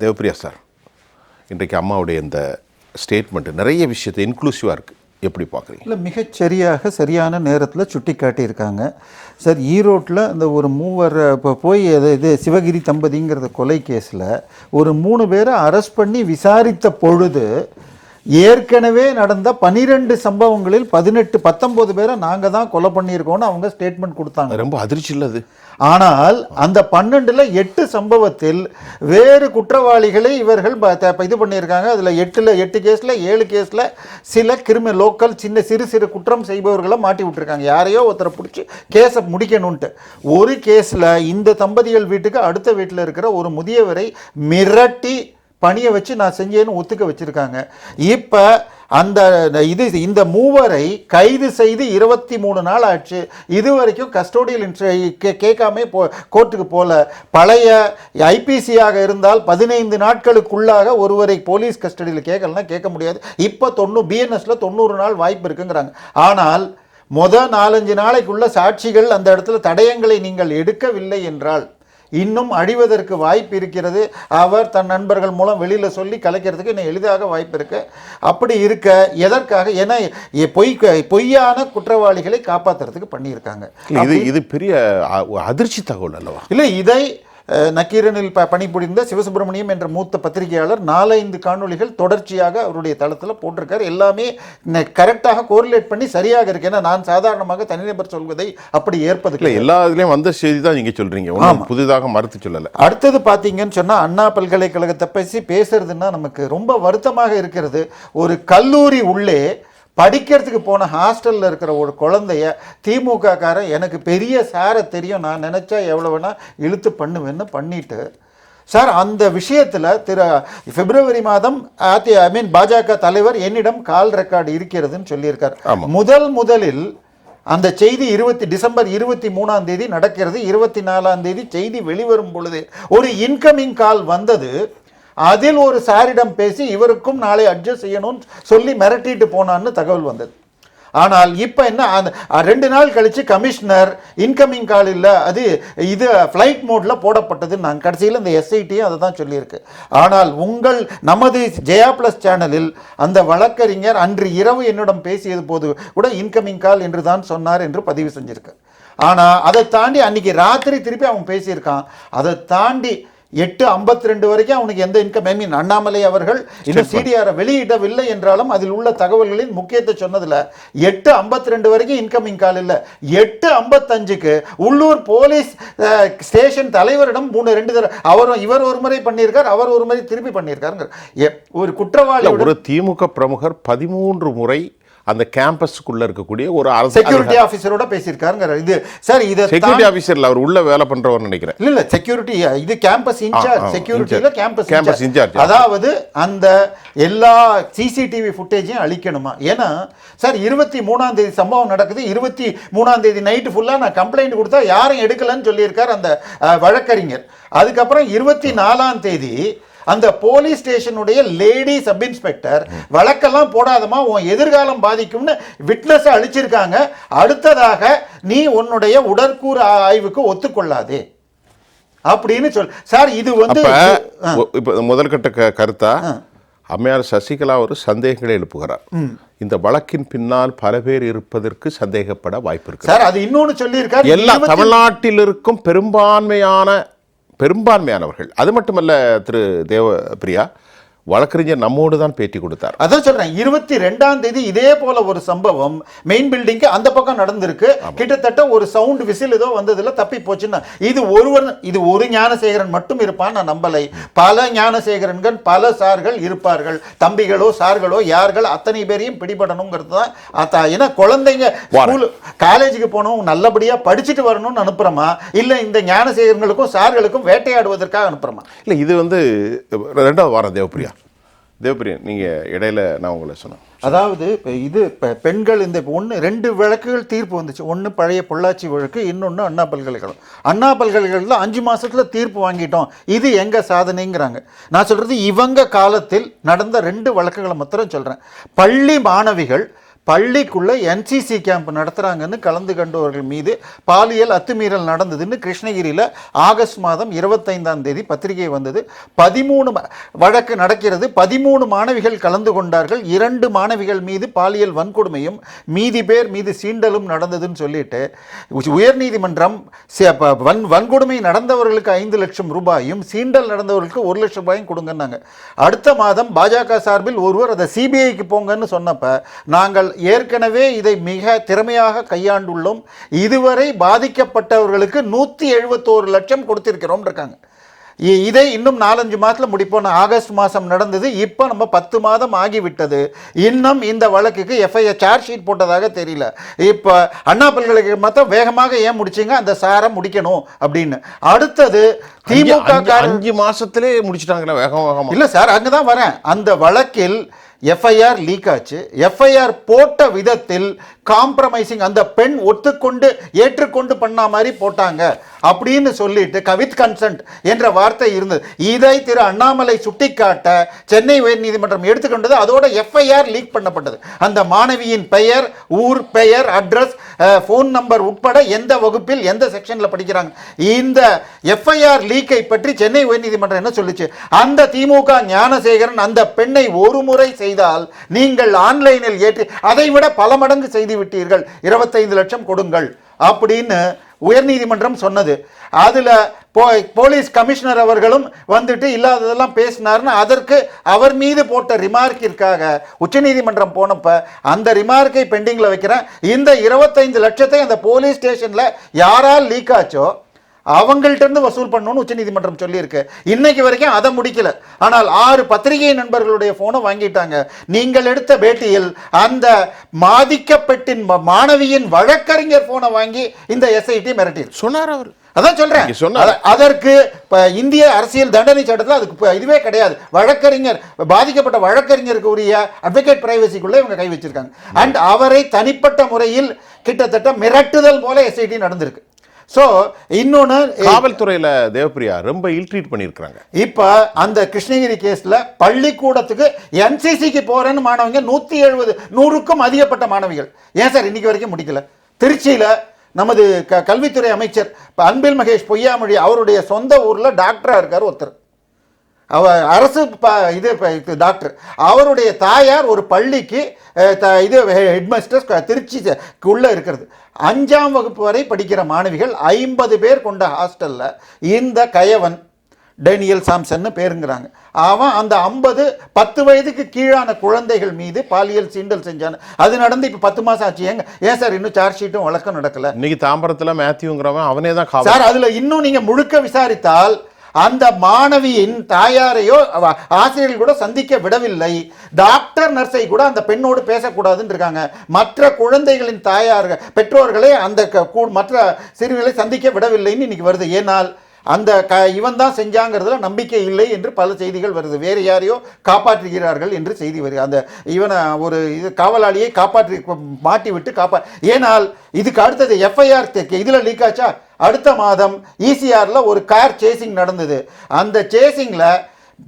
Devapriya sir இன்றைக்கு அம்மாவுடைய இந்த ஸ்டேட்மெண்ட் நிறைய விஷயத்தை இன்க்ளூசிவாக இருக்குது எப்படி பார்க்குறீங்க? இல்லை மிகச்சரியாக சரியான நேரத்தில் சுட்டி காட்டியிருக்காங்க. சார் ஈரோட்டில் அந்த ஒரு மூவர் இப்போ போய் அது இது சிவகிரி தம்பதிங்கிறத கொலை கேஸில் ஒரு மூணு பேரை அரெஸ்ட் பண்ணி விசாரித்த பொழுது ஏற்கனவே நடந்த பனிரெண்டு சம்பவங்களில் பதினெட்டு பத்தொன்பது பேரை நாங்கள் தான் கொலை பண்ணியிருக்கோம்னு அவங்க ஸ்டேட்மெண்ட் கொடுத்தாங்க. ரொம்ப அதிர்ச்சி இல்லை அது. ஆனால் அந்த பன்னெண்டுல எட்டு சம்பவத்தில் வேறு குற்றவாளிகளை இவர்கள் இது பண்ணியிருக்காங்க. அதில் எட்டில் எட்டு கேஸில் ஏழு கேஸில் சில கிரிமி லோக்கல் சின்ன சிறு சிறு குற்றம் செய்பவர்களை மாட்டி விட்டுருக்காங்க. யாரையோ ஒருத்தரை பிடிச்சி கேஸை முடிக்கணுன்ட்டு ஒரு கேஸில் இந்த தம்பதிகள் வீட்டுக்கு அடுத்த வீட்டில் இருக்கிற ஒரு முதியவரை மிரட்டி பணியை வச்சு நான் செஞ்சேன்னு ஒத்துக்க வச்சுருக்காங்க. இப்போ அந்த இது இந்த மூவரை கைது செய்து இருபத்தி மூணு நாள் ஆச்சு. இது வரைக்கும் கஸ்டோடியல் கே கேட்காம போ கோர்ட்டுக்கு போகல பழைய ஐபிசியாக இருந்தால் பதினைந்து நாட்களுக்குள்ளாக ஒருவரை போலீஸ் கஸ்டடியில் கேட்கலன்னா கேட்க முடியாது. இப்போ தொண்ணூ பிஎன்எஸ்ல தொண்ணூறு நாள் வாய்ப்பு இருக்குங்கிறாங்க. ஆனால் மொத நாலஞ்சு நாளைக்குள்ள சாட்சிகள் அந்த இடத்துல தடயங்களை நீங்கள் எடுக்கவில்லை என்றால் இன்னும் அழிவதற்கு வாய்ப்பு இருக்கிறது. அவர் தன் நண்பர்கள் மூலம் வெளியில் சொல்லி கலைக்கிறதுக்கு இன்னும் எளிதாக வாய்ப்பு இருக்கு. அப்படி இருக்க எதற்காக? ஏன்னா பொய் பொய்யான குற்றவாளிகளை காப்பாற்றுறதுக்கு பண்ணியிருக்காங்க. இது இது பெரிய அதிர்ச்சி தகவல் அல்லவா? இல்லை இதை நக்கீரனில் ப பணிபுரிந்த சிவசுப்பிரமணியம் என்ற மூத்த பத்திரிகையாளர் நாலைந்து காணொளிகள் தொடர்ச்சியாக அவருடைய தளத்தில் போட்டிருக்காரு. எல்லாமே கரெக்டாக கோரிலேட் பண்ணி சரியாக இருக்கு. ஏன்னா நான் சாதாரணமாக தனிநபர் சொல்வதை அப்படி ஏற்பது இல்லை எல்லா இதுலேயும் வந்த செய்தி தான் நீங்கள் சொல்கிறீங்க புதிதாக மறுத்து சொல்லலை. அடுத்தது பார்த்தீங்கன்னு சொன்னால் அண்ணா பல்கலைக்கழகத்தை பற்றி பேசுறதுன்னா நமக்கு ரொம்ப வருத்தமாக இருக்கிறது. ஒரு கல்லூரி உள்ளே படிக்கிறதுக்கு போன ஹாஸ்டலில் இருக்கிற ஒரு குழந்தைய திமுக காரன் எனக்கு பெரிய சாரை தெரியும் நான் நினச்சா எவ்வளோ வேணால் இழுத்து பண்ணுவேன்னு பண்ணிட்டு சார் அந்த விஷயத்தில் திரு பிப்ரவரி மாதம் அதி ஐ மீன் பாஜக தலைவர் என்னிடம் கால் ரெக்கார்டு இருக்கிறதுன்னு சொல்லியிருக்கார். முதல் முதலில் அந்த செய்தி இருபத்தி டிசம்பர் இருபத்தி மூணாம் தேதி நடக்கிறது இருபத்தி நாலாம் தேதி செய்தி வெளிவரும் பொழுது ஒரு இன்கமிங் கால் வந்தது அதில் ஒரு சாரிடம் பேசி இவருக்கும் நாளை அட்ஜஸ்ட் செய்யணும்னு சொல்லி மிரட்டிட்டு போனான்னு தகவல் வந்தது. ஆனால் இப்போ என்ன அந்த ரெண்டு நாள் கழித்து கமிஷனர் இன்கமிங் கால் இல்லை அது இது ஃப்ளைட் மோடில் போடப்பட்டது நான் கடைசியில் இந்த எஸ்ஐடியும் அதை தான் சொல்லியிருக்கு. ஆனால் உங்கள் நமது ஜெயா ப்ளஸ் சேனலில் அந்த வழக்கறிஞர் அன்று இரவு என்னிடம் பேசியது போது கூட இன்கமிங் கால் என்று தான் சொன்னார் என்று பதிவு செஞ்சுருக்கு. ஆனால் அதை தாண்டி அன்றைக்கி ராத்திரி திருப்பி அவன் பேசியிருக்கான். அதை தாண்டி எட்டு ஐம்பத்தி ரெண்டு வரைக்கும் அவனுக்கு எந்த இன்கம் ஐ மீன் அண்ணாமலை அவர்கள் இன்னும் சிடிஆரை வெளியிடவில்லை என்றாலும் அதில் உள்ள தகவல்களின் முக்கியத்தை சொன்னதுல எட்டு ஐம்பத்தி ரெண்டு வரைக்கும் இன்கமிங் கால் இல்லை. எட்டு ஐம்பத்தஞ்சுக்கு உள்ளூர் போலீஸ் ஸ்டேஷன் தலைவரிடம் மூணு ரெண்டு தடவை அவரும் இவர் ஒரு முறை பண்ணியிருக்கார் அவர் ஒரு முறை திருப்பி பண்ணியிருக்காருங்க ஒரு குற்றவாளி ஒரு திமுக பிரமுகர் பதிமூன்று முறை அந்த கேம்பஸுக்குள்ள இருக்கக்கூடிய ஒரு அரசு செக்யூரிட்டி ஆஃபீஸரோட பேசியிருக்காருங்க இது சார் இதை செக்யூரிட்டி ஆஃபீஸர்ல அவர் உள்ள வேலை பண்றவர் நினைக்கிறேன். இல்ல இல்ல செக்யூரிட்டி இது campus incharge செக்யூரிட்டியில. Campus Campus incharge. அதாவது அந்த எல்லா சிசிடிவி ஃபுட்டேஜையும் அழிக்கணுமா? ஏன்னா சார் இருபத்தி மூணாம் தேதி சம்பவம் நடக்குது. இருபத்தி மூணாம் தேதி நைட்டு ஃபுல்லா நான் கம்ப்ளைண்ட் கொடுத்தா யாரும் எடுக்கலன்னு சொல்லியிருக்கார் அந்த வழக்கறிஞர். அதுக்கப்புறம் இருபத்தி நாலாம் தேதி அந்த போலீஸ் ஸ்டேஷனுடைய லேடி சப் இன்ஸ்பெக்டர் வழக்கெல்லாம் போடாதமா உன் எதிர்காலம் பாதிக்கும்னு விட்னஸ் அழிச்சிருக்காங்க. அடுத்ததாக நீ உன்னுடைய உடற்கூறு ஆய்வுக்கு ஒத்துக்கொள்ளாதே. அப்படின்னு சொல் சார் இது வந்து இப்ப முதல் கட்ட க- கருத்தா அம்மையார் சசிகலா ஒரு சந்தேகங்களை எழுப்புகிறார். இந்த வழக்கின் பின்னால் பல பேர் இருப்பதற்கு சந்தேகப்பட வாய்ப்பு இருக்கு சார் அது இன்னொன்னு சொல்லியிருக்காரு. எல்லா தமிழ்நாட்டில் இருக்கும் பெரும்பான்மையான பெரும்பான்மையானவர்கள். அது மட்டுமல்ல திரு தேவ பிரியா வழக்கறிஞர் நம்மோடு தான் பேட்டி கொடுத்தார். அதான் சொல்றேன் இருபத்தி ரெண்டாம் தேதி இதே போல ஒரு சம்பவம் மெயின் பில்டிங்க்கு அந்த பக்கம் நடந்திருக்கு. கிட்டத்தட்ட ஒரு சவுண்ட் விசில் ஏதோ வந்ததுல தப்பி போச்சுன்னா இது ஒருவன் இது ஒரு ஞானசேகரன் மட்டும் இருப்பான் நான் நம்பலை. பல ஞானசேகரன்கள் பல சார்கள் இருப்பார்கள். தம்பிகளோ சார்களோ யார்கள் அத்தனை பேரையும் பிடிபடணுங்கிறது தான் ஏன்னா குழந்தைங்க ஸ்கூல் காலேஜுக்கு போகணும் நல்லபடியா படிச்சுட்டு வரணும்னு அனுப்புறோமா? இல்ல இந்த ஞானசேகரங்களுக்கும் சார்களுக்கும் வேட்டையாடுவதற்காக அனுப்புறோமா? இல்லை இது வந்து ரெண்டாவது வாரம் தேவப்பிரியா. தேவபிரியன் நீங்கள் இடையில நான் உங்களை சொன்னேன். அதாவது இப்போ இது இப்போ பெண்கள் இந்த இப்போ ஒன்று ரெண்டு வழக்குகள் தீர்ப்பு வந்துச்சு. ஒன்று பழைய பொள்ளாச்சி வழக்கு இன்னொன்று அண்ணா பல்கலைக்கழகம். அண்ணா பல்கலைக்கழகத்தில் அஞ்சு மாதத்தில் தீர்ப்பு வாங்கிட்டோம். இது எங்கள் சாதனைங்கிறாங்க. நான் சொல்கிறது இவங்க காலத்தில் நடந்த ரெண்டு வழக்குகளை மாத்திரம் சொல்கிறேன் பள்ளி மாணவிகள் பள்ளிக்குள்ளே என்சிசி கேம்ப் நடத்துகிறாங்கன்னு கலந்து கண்டவர்கள் மீது பாலியல் அத்துமீறல் நடந்ததுன்னு கிருஷ்ணகிரியில் ஆகஸ்ட் மாதம் இருபத்தைந்தாம் தேதி பத்திரிகை வந்தது. பதிமூணு ம- வழக்கு நடக்கிறது. பதிமூணு மாணவிகள் கலந்து கொண்டார்கள். இரண்டு மாணவிகள் மீது பாலியல் வன்கொடுமையும் மீதி பேர் மீது சீண்டலும் நடந்ததுன்னு சொல்லிட்டு உயர்நீதிமன்றம் வன் வன்கொடுமை நடந்தவர்களுக்கு ஐந்து லட்சம் ரூபாயும் சீண்டல் நடந்தவர்களுக்கு ஒரு லட்சம் ரூபாயும் கொடுங்கன்னாங்க. அடுத்த மாதம் பாஜக சார்பில் ஒருவர் அதை சிபிஐக்கு போங்கன்னு சொன்னப்போ நாங்கள் ஏற்கனவே இதை மிக திறமையாக கையாண்டுள்ளோம். இதுவரை பாதிக்கப்பட்டவர்களுக்கு நூற்றி எழுபத்தோரு லட்சம் கொடுத்திருக்கிறோம் இருக்காங்க. இதை இன்னும் நாலஞ்சு மாதத்துல முடிப்போம். ஆகஸ்ட் மாதம் நடந்தது. இப்போ நம்ம பத்து மாதம் ஆகிவிட்டது. இன்னும் இந்த வழக்குக்கு எஃப்ஐஆர் சார்ஜ் ஷீட் போட்டதாக தெரியல. இப்போ அண்ணா பல்கலைக்கழகம் வேகமாக ஏன் முடிச்சீங்க? அந்த சாரை முடிக்கணும் அப்படின்னு. அடுத்தது திமுக அஞ்சு- மாசத்திலே முடிச்சிட்டாங்களே வேகம் வேகமா. இல்ல சார் அங்கதான் வரேன். அந்த வழக்கில் எஃப்ஐஆர் லீக் ஆச்சு. எஃப்ஐஆர் போட்ட விதத்தில் காம்ப்ரமைசிங் அந்த பெண் ஒத்துக்கொண்டு ஏற்றுக்கொண்டு பண்ண மாதிரி போட்டாங்க. அப்படின்னு சொல்லிட்டு கவித் கன்சன்ட் என்ற வார்த்தை இருந்தது. இதை திரு அண்ணாமலை சுட்டிக்காட்ட சென்னை உயர்நீதிமன்றம் எடுத்துக்கொண்டது அதோட எஃப்ஐஆர் லீக் பண்ணப்பட்டது. அந்த மாணவியின் பெயர் ஊர் பெயர் அட்ரஸ் ஃபோன் நம்பர் உட்பட எந்த வகுப்பில் எந்த செக்ஷனில் படிக்கிறாங்க. இந்த எஃப்ஐஆர் லீக்கை பற்றி சென்னை உயர்நீதிமன்றம் என்ன சொல்லுச்சு? அந்த திமுக ஞானசேகரன் அந்த பெண்ணை ஒரு முறை செய்தால் நீங்கள் ஆன்லைனில் ஏற்றி அதை விட பல மடங்கு செய்து விட்டீர்கள் இருபத்தைந்து லட்சம் கொடுங்கள். அப்படின்னு உயர்நீதிமன்றம் சொன்னது. அதில் போ போலீஸ் கமிஷனர் அவர்களும் வந்துட்டு இல்லாததெல்லாம் பேசினார்னு அதற்கு அவர் மீது போட்ட ரிமார்க்கிற்காக உச்சநீதிமன்றம் போனப்ப அந்த ரிமார்க்கை பெண்டிங்கில் வைக்கிறேன். இந்த இருபத்தைந்து லட்சத்தை அந்த போலீஸ் ஸ்டேஷனில் யாரால் லீக் ஆச்சோ அவங்கள்ட்ட இருந்து வசூல் பண்ணணும்னு உச்சநீதிமன்றம் சொல்லியிருக்கு. இன்னைக்கு வரைக்கும் அதை முடிக்கல. ஆனால் ஆறு பத்திரிகை நண்பர்களுடைய போனை வாங்கிட்டாங்க. நீங்கள் எடுத்த பேட்டியில் அந்த மாதிக்கப்பட்டின் மாணவியின் வழக்கறிஞர் போனை வாங்கி இந்த எஸ்ஐடி மிரட்டியிருக்கு. சொன்னார் அவர். அதான் சொல்றேன். அதற்கு இந்திய அரசியல் தண்டனை சட்டத்தில் அதுக்கு இதுவே கிடையாது. வழக்கறிஞர் பாதிக்கப்பட்ட வழக்கறிஞருக்கு உரிய அட்வொகேட் பிரைவசிக்குள்ள இவங்க கை வச்சிருக்காங்க. அண்ட் அவரை தனிப்பட்ட முறையில் கிட்டத்தட்ட மிரட்டுதல் போல எஸ்ஐடி நடந்திருக்கு. ஸோ இன்னொன்று காவல்துறையில தேவப்பிரியா ரொம்ப இல்ட்ரீட் பண்ணியிருக்கிறாங்க. இப்போ அந்த கிருஷ்ணகிரி கேஸ்ல பள்ளிக்கூடத்துக்கு என்சிசிக்கு போறேன்னு மாணவங்க நூற்றி எழுபது நூறுக்கும் அதிகப்பட்ட மாணவிகள். ஏன் சார் இன்னைக்கு வரைக்கும் முடிக்கல? திருச்சியில நமது க கல்வித்துறை அமைச்சர் அன்பில் மகேஷ் பொய்யாமொழி அவருடைய சொந்த ஊர்ல டாக்டரா இருக்கார் ஒருத்தர். அவ அரசு ப இது டாக்டர். அவருடைய தாயார் ஒரு பள்ளிக்கு த- இது ஹெட்மாஸ்டர்ஸ் திருச்சி உள்ள இருக்கிறது. அஞ்சாம் வகுப்பு வரை படிக்கிற மாணவிகள் ஐம்பது பேர் கொண்ட ஹாஸ்டல்ல இந்த கயவன் டேனியல் சாம்சன்னு பேருங்கிறாங்க. அவன் அந்த ஐம்பது பத்து வயதுக்கு கீழான குழந்தைகள் மீது பாலியல் சீண்டல் செஞ்சான். அது நடந்து இப்போ பத்து மாசம் ஆச்சு. ஏங்க ஏன் சார் இன்னும் சார்ஜ் ஷீட்டும் வழக்கம் நடக்கல? இன்னைக்கு தாம்பரத்துல மேத்யூங்கிறவன் அவனே தான் சார் அதுல இன்னும் நீங்க முழுக்க விசாரித்தால் அந்த மாணவியின் தாயாரையோ ஆசிரியர்கள் கூட சந்திக்க விடவில்லை. டாக்டர் நர்ஸை கூட அந்த பெண்ணோடு பேசக்கூடாதுன்னு இருக்காங்க. மற்ற குழந்தைகளின் தாயார்கள் பெற்றோர்களை அந்த க- கூ- மற்ற சிறுவர்களை சந்திக்க விடவில்லைன்னு இன்னைக்கு வருது. ஏனால் அந்த க இவன் தான் செஞ்சாங்கிறதுல நம்பிக்கை இல்லை என்று பல செய்திகள் வருது. வேறு யாரையோ காப்பாற்றுகிறார்கள் என்று செய்தி வருது. அந்த இவனை ஒரு இது காவலாளியை காப்பாற்றி மாட்டி விட்டு காப்பா ஏனால் இதுக்கு அடுத்தது எஃப்ஐஆர் இதில் லீக் ஆச்சா? அடுத்த மாதம் ஈசிஆரில் ஒரு கார் சேசிங் நடந்தது. அந்த சேசிங்கில்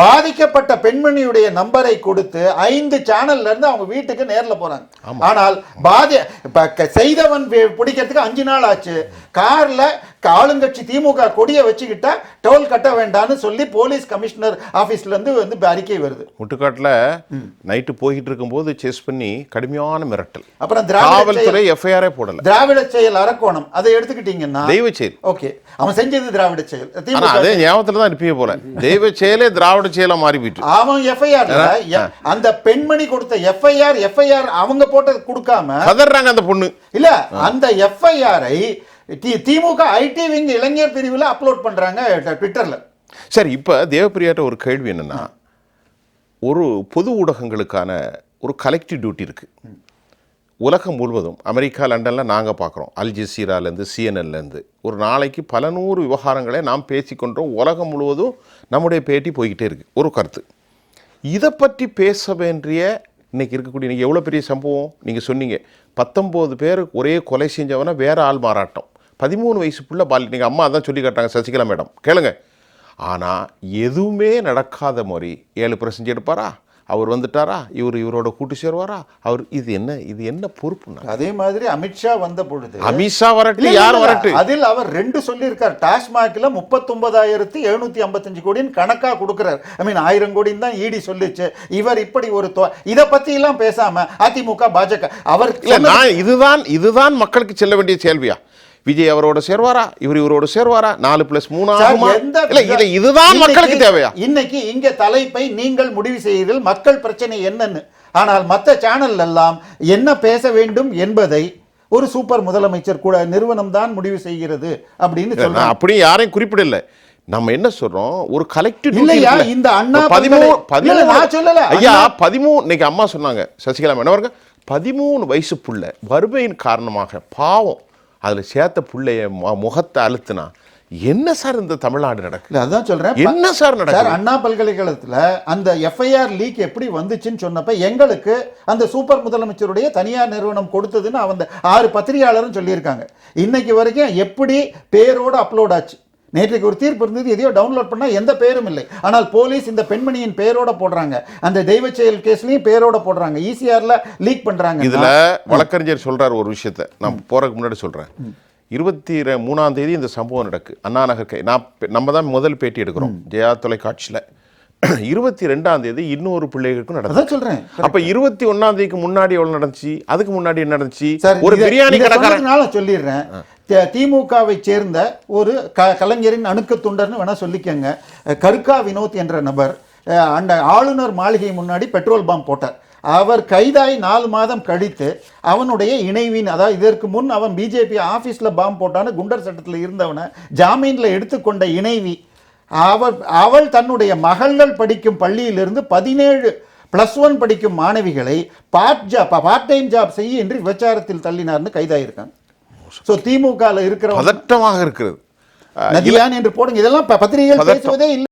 பாதிக்கப்பட்ட பெண்மணியுடைய நம்பரை கொடுத்து ஐந்து சேனல்ல இருந்து அவங்க வீட்டுக்கு நேர்ல போறாங்க. ஆனால் பாதி செய்தவன் பிடிக்கிறதுக்கு அஞ்சு நாள் ஆச்சு. கார்ல ஆளுங்கட்சி திமுக கொடியை வச்சுக்கிட்டா டோல் கட்ட வேண்டாம்னு சொல்லி போலீஸ் கமிஷனர் ஆபீஸ்ல இருந்து வந்து அறிக்கை வருது. முட்டுக்காட்டுல நைட்டு போய்கிட்டு இருக்கும்போது செஸ் பண்ணி கடுமையான மிரட்டல். அப்புறம் காவல்துறை எஃப்ஐஆரே போடல. திராவிட செயல் அரக்கோணம். அதை எடுத்துக்கிட்டீங்கன்னா தெய்வ செயல். ஓகே அவன் செஞ்சது திராவிட செயல். அதே ஞாபகத்துல தான் இருப்பீங்க போல. தெய்வ செயலே திராவிட செயலா மாறி போயிட்டு. அவன் எஃப்ஐஆர்ல அந்த பெண்மணி கொடுத்த எஃப்ஐஆர் எஃப்ஐஆர் அவங்க போட்டது கொடுக்காம கதறாங்க அந்த பொண்ணு. இல்ல அந்த எஃப்ஐஆரை திமுக ஐடி விங் இளைஞர் பிரிவில் அப்லோட் பண்ணுறாங்க ட்விட்டரில் சரி இப்போ தேவப்பிரியாட்ட ஒரு கேள்வி என்னன்னா ஒரு பொது ஊடகங்களுக்கான ஒரு கலெக்டிவ் டியூட்டி இருக்குது உலகம் முழுவதும் அமெரிக்கா லண்டனில் நாங்கள் பார்க்குறோம் அல் ஜசீராலேருந்து சிஎன்என்லேருந்து ஒரு நாளைக்கு பல நூறு விவகாரங்களை நாம் பேசிக்கொண்டோம் உலகம் முழுவதும் நம்முடைய பேட்டி போய்கிட்டே இருக்குது ஒரு கருத்து. இதை பற்றி பேச வேண்டிய இன்றைக்கி இருக்கக்கூடிய நீங்கள் எவ்வளோ பெரிய சம்பவம்? நீங்கள் சொன்னீங்க. பத்தொம்போது பேர் ஒரே கொலை செஞ்சவன வேறு ஆள் மாறாட்டம். பதிமூணு வயசு புள்ள பால் நீங்கள் அம்மா அதான் சொல்லி காட்டாங்க சசிகலா மேடம். கேளுங்க. ஆனால் எதுவுமே நடக்காத மாதிரி ஏழு பர்சன்ட் எடுப்பாரா? அவர் வந்துட்டாரா? இவர் இவரோட கூட்டு சேருவாரா? அவர் இது என்ன இது என்ன பொறுப்புண்ணா? அதே மாதிரி அமித்ஷா வந்த பொழுது அமித்ஷா வரட்டு யார். வரட்டு? அதில் அவர் ரெண்டு சொல்லியிருக்கார். டாஸ்மாக்ல முப்பத்தொன்பதாயிரத்தி எழுநூத்தி ஐம்பத்தஞ்சு கோடின்னு கணக்கா கொடுக்கிறார். ஐ மீன் ஆயிரம் கோடின்னு தான் ஈடி சொல்லிச்சு. இவர் இப்படி ஒரு தொ- இத பத்தி எல்லாம் பேசாம அதிமுக பாஜக அவர் இல்ல நான் இதுதான் இதுதான் மக்களுக்கு செல்ல வேண்டிய கேள்வியா விஜய் அவரோட சேர்வாரா? இவர் இவரோட சேர்வாரா? நாலு பிளஸ் மூணு ஆகுமா? எந்த- இல்ல இது இதுதான் மக்களுக்கு தேவையா? இன்னைக்கு இங்க தலைப்பை நீங்கள் முடிவு செய்கிறீர்கள். மக்கள் பிரச்சனை என்னன்னு. ஆனால் மற்ற சேனல் எல்லாம் என்ன பேச வேண்டும் என்பதை ஒரு சூப்பர் முதலமைச்சர் கூட நிறுவனம் தான் முடிவு செய்கிறது அப்படின்னு இல்ல, சொல்றாங்க. நான் அப்படியே யாரையும் குறிப்பிடல. நம்ம என்ன சொல்றோம்? ஒரு கலெக்டிவ் இல்லையா, இந்த அண்ணா பதிமூணு நான் சொல்லல. ஐயா பதிமூணு இன்னைக்கு அம்மா சொன்னாங்க சசிகலா மேடம் பதிமூணு வயசு புள்ள வறுமையின் காரணமாக பாவம். அதுல சேர்த்த புள்ளைய முகத்தை அழுத்துனா என்ன சார் இந்த தமிழ்நாடு நடக்குது? அதான் சொல்றேன். என்ன சார் சார் நடக்குது அண்ணா பல்கலைக்கழகத்துல அந்த எஃப்ஐஆர் லீக் எப்படி வந்துச்சுன்னு சொன்னப்ப எங்களுக்கு அந்த சூப்பர் முதலமைச்சருடைய தனியார் நிறுவனம் கொடுத்ததுன்னு அந்த ஆறு பத்திரிகையாளரும் சொல்லியிருக்காங்க. இன்னைக்கு வரைக்கும் எப்படி பேரோட அப்லோட் ஆச்சு? நேற்றுக்கு ஒரு தீர்ப்பு இருந்தது எதையோ டவுன்லோட் பண்ணா எந்த பேரும் இல்லை. ஆனால் போலீஸ் இந்த பெண்மணியின் பேரோட போடுறாங்க. அந்த தெய்வ செயல் கேஸ்லயும் பேரோட போடுறாங்க. ஈசிஆர்ல லீக் பண்றாங்க. இதுல வழக்கறிஞர் சொல்றாரு ஒரு விஷயத்த. நான் போறதுக்கு முன்னாடி சொல்றேன். இருபத்தி மூணாம் தேதி இந்த சம்பவம் நடக்கு. அண்ணா நகர் நான் நம்ம தான் முதல் பேட்டி எடுக்கிறோம். ஜெயா தொலைக்காட்சியில். இருபத்தி ரெண்டாம் தேதி இன்னொரு பிள்ளைகளுக்கும் நடந்தது சொல்றேன். அப்ப இருபத்தி ஒன்னாம் தேதிக்கு முன்னாடி எவ்வளவு நடந்துச்சு? அதுக்கு முன்னாடி என்ன நடந்துச்சு? ஒரு பிரியாணி கடைக்காரன் சொல்லிடுறேன். திமுகவை சேர்ந்த ஒரு க கலைஞரின் அணுக்க துண்டர்னு வேணால் சொல்லிக்கங்க. கருக்கா வினோத் என்ற நபர் அந்த ஆளுநர் மாளிகை முன்னாடி பெட்ரோல் பாம்பு போட்டார். அவர் கைதாகி நாலு மாதம் கழித்து அவனுடைய இணைவின் அதாவது இதற்கு முன் அவன் பிஜேபி ஆஃபீஸில் பாம்பு போட்டான்னு குண்டர் சட்டத்தில் இருந்தவனை ஜாமீனில் எடுத்துக்கொண்ட இணைவி அவர் அவள் தன்னுடைய மகள்கள் படிக்கும் பள்ளியிலிருந்து பதினேழு ப்ளஸ் ஒன் படிக்கும் மாணவிகளை part job part time job செய்ய என்று விபச்சாரத்தில் தள்ளினார்னு கைதாயிருக்காங்க. ஸோ திமுகவில் இருக்கிற பதட்டமாக இருக்கிறது. நதியான் என்று போடுங்க. இதெல்லாம் பத்திரிகைகள். பேசுவதே இல்லை.